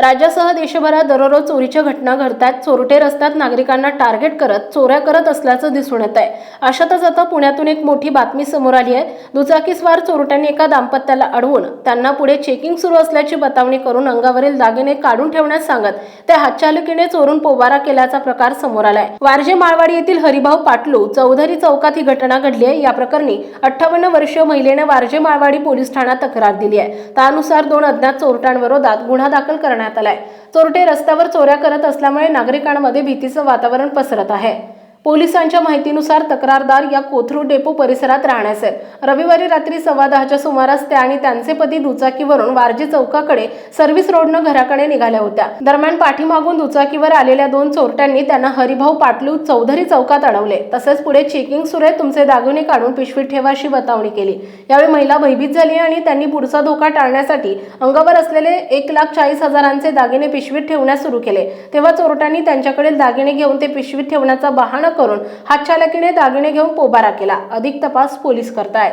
राज्यासह देशभरात दररोज चोरीच्या घटना घडतात चोरटे रस्त्यात नागरिकांना टार्गेट करत चोऱ्या करत असल्याचं दिसून येत आहे अशातच आता पुण्यातून एक मोठी बातमी समोर आली आहे. दुचाकीस्वार चोरट्यांनी एका दाम्पत्याला अडवून त्यांना पुढे चेकिंग सुरू असल्याची बतावणी करून अंगावरील दागिने काढून ठेवण्यास सांगत त्या हातचालकीने चोरून पोबारा केल्याचा प्रकार समोर आलाय. वारजे माळवाडी येथील हरिभाऊ पाटलू चौधरी चौकात ही घटना घडली आहे. या प्रकरणी अठ्ठावन्न वर्षीय महिलेने वारजे माळवाडी पोलीस ठाण्यात तक्रार दिली आहे. त्यानुसार दोन अज्ञात चोरट्यांविरोधात गुन्हा दाखल करण्यात आलाय. चोरटे रस्त्यावर चोऱ्या करत असल्यामुळे नागरिकांमध्ये भीतीचं वातावरण पसरत आहे. पोलिसांच्या माहितीनुसार तक्रारदार या कोथरूड डेपो परिसरात राहण्याचे रविवारी रात्री सव्वा दहाच्या सुमारास त्या आणि त्यांचे पती दुचाकीवरून वारजे चौकाकडे सर्व्हिस रोडनं घराकडे निघाल्या होत्या. दरम्यान पाठीमागून दुचाकीवर आलेल्या दोन चोरट्यांनी त्यांना हरिभाऊ पाटलू चौधरी चौकात अडवले. तसेच पुढे चेकिंग सुरू तुमचे दागिने काढून पिशवीत ठेवा अशी बतावणी केली. यावेळी महिला भयभीत झाली आणि त्यांनी पुढचा धोका टाळण्यासाठी अंगावर असलेले एक लाख चाळीस हजारांचे दागिने पिशवीत ठेवण्यास सुरू केले. तेव्हा चोरट्यांनी त्यांच्याकडील दागिने घेऊन ते पिशवीत ठेवण्याचा बहाणा करून हातचालकीने दागिने घेऊन पोबारा केला. अधिक तपास पोलीस करतायत.